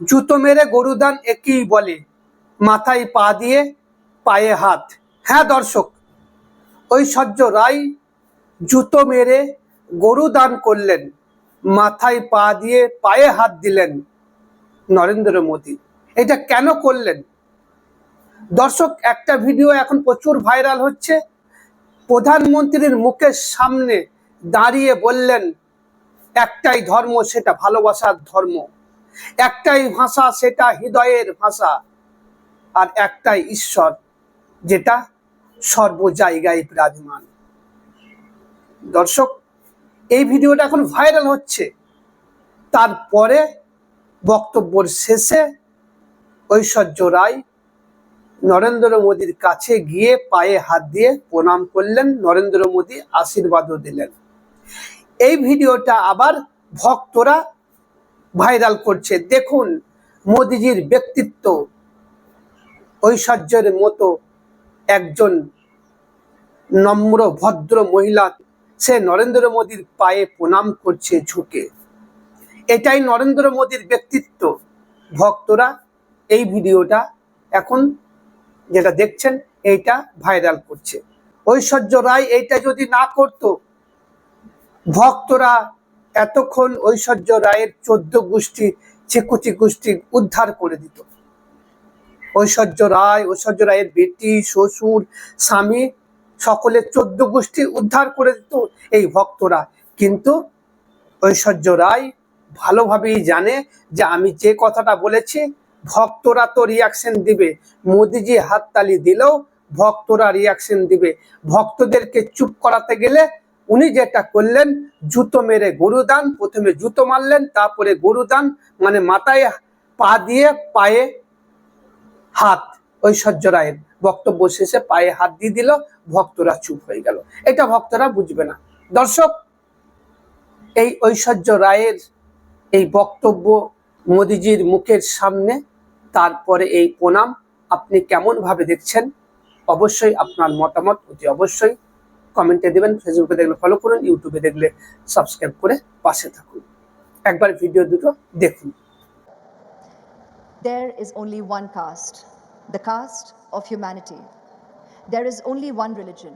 জুতো মেরে গরুদান একই বলে, মাথায় পা দিয়ে পায়ে হাত। হ্যাঁ দর্শক, ঐশ্বর্য রায় জুতো মেরে গরু দান করলেন, মাথায় পা দিয়ে পায়ে হাত দিলেন নরেন্দ্র মোদী। এটা কেন করলেন? দর্শক, একটা ভিডিও এখন প্রচুর ভাইরাল হচ্ছে। প্রধানমন্ত্রীর মুখের সামনে দাঁড়িয়ে বললেন, একটাই ধর্ম, সেটা ভালোবাসার ধর্ম। একটাই ভাষা সেটা হৃদয়ের ভাষা আর একটাই ঈশ্বর, যেটা সর্ব জায়গায় বিরাজমান। দর্শক, এই ভিডিওটা এখন ভাইরাল হচ্ছে। তারপরে বক্তব্যের শেষে ঐশ্বর্য রায় নরেন্দ্র মোদীর কাছে গিয়ে পায়ে হাত দিয়ে প্রণাম করলেন, নরেন্দ্র মোদী আশীর্বাদও দিলেন। এই ভিডিওটা আবার ভক্তরা ভাইরাল করছে। দেখুন, মোদিজির ব্যক্তিত্ব ঐশ্বর্যের মতো একজন নম্র, ভদ্র মহিলা। সে নরেন্দ্র মোদীর পায়ে প্রণাম করছে ঝুঁকে। এটাই নরেন্দ্র মোদীর ব্যক্তিত্ব। ভক্তরা এই ভিডিওটা এখন যেটা দেখছেন, এইটা ভাইরাল করছে। ঐশ্বর্য রায় এইটা যদি না করত, ভক্তরা এতক্ষণ ঐশ্বর্য রায়ের চোদ্দ গোষ্ঠী চিকুচি গোষ্ঠী উদ্ধার করে দিত। ঐশ্বর্য রায়, ঐশ্বর্য রায়ের বেটি, শ্বশুর, স্বামী সকলের চোদ্দ গোষ্ঠী উদ্ধার করে দিত এই ভক্তরা। কিন্তু ঐশ্বর্য রায় ভালোভাবেই জানে যে আমি যে কথাটা বলেছি, ভক্তরা তো রিয়াকশন দিবে। মোদিজি হাততালি দিলেও ভক্তরা রিয়াকশন দিবে। ভক্তদেরকে চুপ করাতে গেলে উনি যেটা করলেন, জুতো মেরে গরুদান প্রথমে জুতো মারলেন, তারপরে গরুদান মানে মাথায় পা দিয়ে পায়ে হাত, ঐশ্বর্য রায়ের বক্তব্য শেষে পায়ে হাত দিয়ে দিল, ভক্তরা চুপ হয়ে গেল। এটা ভক্তরা বুঝবে না। দর্শক, এই ঐশ্বর্য রায়ের এই বক্তব্য মোদিজির মুখের সামনে, তারপরে এই প্রণাম, আপনি কেমন ভাবে দেখছেন? অবশ্যই আপনার মতামত অতি অবশ্যই। কমেন্টে দেবেন ফেসবুকে দেখলে ফলো করুন ইউটিউবে দেখলে সাবস্ক্রাইব করে পাশে থাকুন একবার ভিডিও দুটো দেখুন There is only one caste, the caste of humanity. There is only one religion,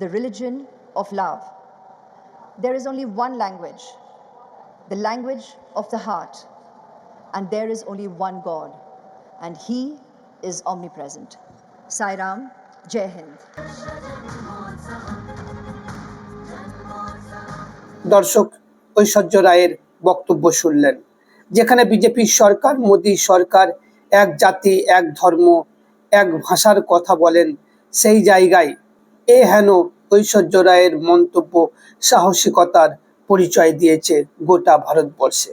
the religion of love. There is only one language, the language of the heart. And there is only one God, and He is omnipresent. Sai Ram, Jai Hind. দর্শক, ঐশ্বর্য রায়ের বক্তব্য শুনলেন, যেখানে বিজেপির সরকার, মোদী সরকার, এক জাতি, এক ধর্ম, এক ভাষার কথা বলেন, সেই জায়গায় এ হেন ঐশ্বর্য রায়ের মন্তব্য, সাহসিকতার পরিচয় দিয়েছে গোটা ভারতবর্ষে